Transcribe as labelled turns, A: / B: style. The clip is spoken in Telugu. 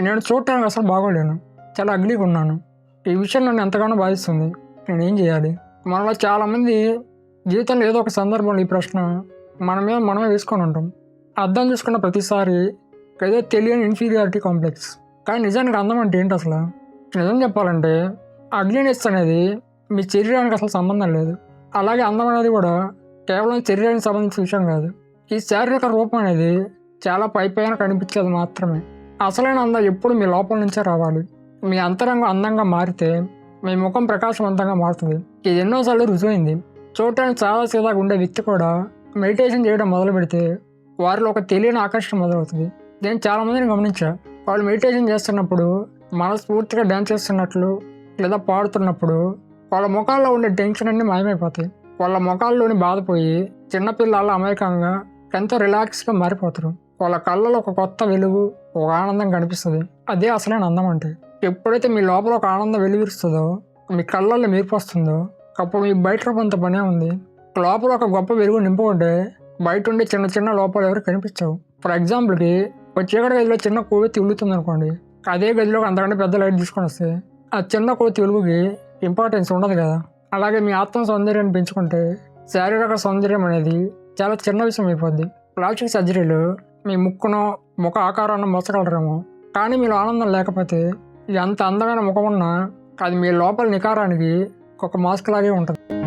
A: నేను చూడటానికి అసలు బాగోలేను. చాలా అగ్లీగా ఉన్నాను. ఈ విషయం నన్ను ఎంతగానో బాధిస్తుంది. నేను ఏం చేయాలి? మనలో చాలామంది జీవితంలో ఏదో ఒక సందర్భంలో ఈ ప్రశ్న మనమే మనమే వేసుకొని ఉంటాం. అర్థం చేసుకున్న ప్రతిసారి ఏదో తెలియని ఇన్ఫీరియారిటీ కాంప్లెక్స్ కానీ నిజానికి అందం అంటే ఏంటి అసలు? నిజం చెప్పాలంటే అగ్లీనెస్ అనేది మీ శరీరానికి అసలు సంబంధం లేదు. అలాగే అందం అనేది కూడా కేవలం శరీరానికి సంబంధించిన విషయం కాదు. ఈ శారీరక రూపం అనేది చాలా పై పైన కనిపించేది మాత్రమే. అసలైన అందం ఎప్పుడు మీ లోపల నుంచే రావాలి. మీ అంతరంగం అందంగా మారితే మీ ముఖం ప్రకాశవంతంగా మారుతుంది. ఇది ఎన్నోసార్లు రుజువైంది. చూడటానికి చాలా సీదాగా ఉండే వ్యక్తి కూడా మెడిటేషన్ చేయడం మొదలు పెడితే వారిలో ఒక తెలియని ఆకర్షణ మొదలవుతుంది. నేను చాలా మందిని గమనించా. వాళ్ళు మెడిటేషన్ చేస్తున్నప్పుడు మనస్ఫూర్తిగా డ్యాన్స్ చేస్తున్నట్లు లేదా పాడుతున్నప్పుడు వాళ్ళ ముఖాల్లో ఉండే టెన్షన్ అన్నీ మాయమైపోతాయి. వాళ్ళ ముఖాల్లోని బాధపోయి చిన్నపిల్లల అమాయకంగా ఎంతో రిలాక్స్గా మారిపోతారు. వాళ్ళ కళ్ళలో ఒక కొత్త వెలుగు ఒక ఆనందం కనిపిస్తుంది. అదే అసలైన అందం అంటే. ఎప్పుడైతే మీ లోపల ఒక ఆనందం వెలుగురుస్తుందో మీ కళ్ళల్లో మెరుపు వస్తుందో అప్పుడు మీ బయట కొంత పనే ఉంది. లోపల ఒక గొప్ప వెలుగు నింపుకుంటే బయట ఉండే చిన్న చిన్న లోపాలు ఎవరు కనిపించవు. ఫర్ ఎగ్జాంపుల్కి ఒక చీకటి గదిలో చిన్న కొవ్వెత్తి ఉల్లుతుంది అనుకోండి. అదే గదిలో అంతకంటే పెద్ద లైట్ తీసుకొని వస్తే ఆ చిన్న కోతి వెలుగుకి ఇంపార్టెన్స్ ఉండదు కదా. అలాగే మీ ఆత్మ సౌందర్యాన్ని పెంచుకుంటే శారీరక సౌందర్యం అనేది చాలా చిన్న విషయం అయిపోద్ది. ప్లాస్టిక్ సర్జరీలు మీ ముక్కును ముఖ ఆకారాన్ని మోసగలరేమో. కానీ మీలో ఆనందం లేకపోతే ఎంత అందమైన ముఖం ఉన్నా అది మీ లోపల నికారానికి ఒక మాస్క్ లాగే ఉంటుంది.